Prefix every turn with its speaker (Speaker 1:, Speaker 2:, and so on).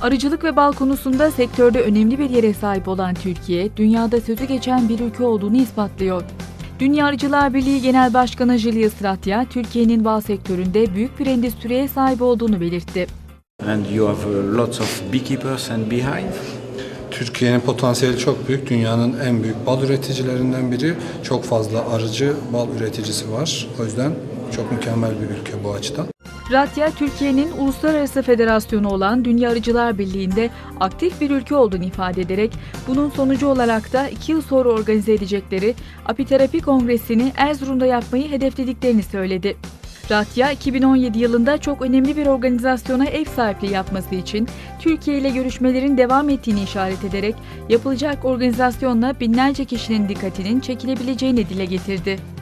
Speaker 1: Arıcılık ve bal konusunda sektörde önemli bir yere sahip olan Türkiye, dünyada sözü geçen bir ülke olduğunu ispatlıyor. Dünya Arıcılar Birliği Genel Başkanı Julius Ratya, Türkiye'nin bal sektöründe büyük bir endüstriye sahip olduğunu belirtti.
Speaker 2: And you have lots of beekeepers and beehive.
Speaker 3: Türkiye'nin potansiyeli çok büyük. Dünyanın en büyük bal üreticilerinden biri. Çok fazla arıcı bal üreticisi var. O yüzden çok mükemmel bir ülke bu açıdan.
Speaker 1: Ratya, Türkiye'nin uluslararası federasyonu olan Dünya Arıcılar Birliği'nde aktif bir ülke olduğunu ifade ederek, bunun sonucu olarak da iki yıl sonra organize edecekleri Apiterapi Kongresi'ni Erzurum'da yapmayı hedeflediklerini söyledi. Ratya, 2017 yılında çok önemli bir organizasyona ev sahipliği yapması için Türkiye ile görüşmelerin devam ettiğini işaret ederek yapılacak organizasyonla binlerce kişinin dikkatinin çekilebileceğini dile getirdi.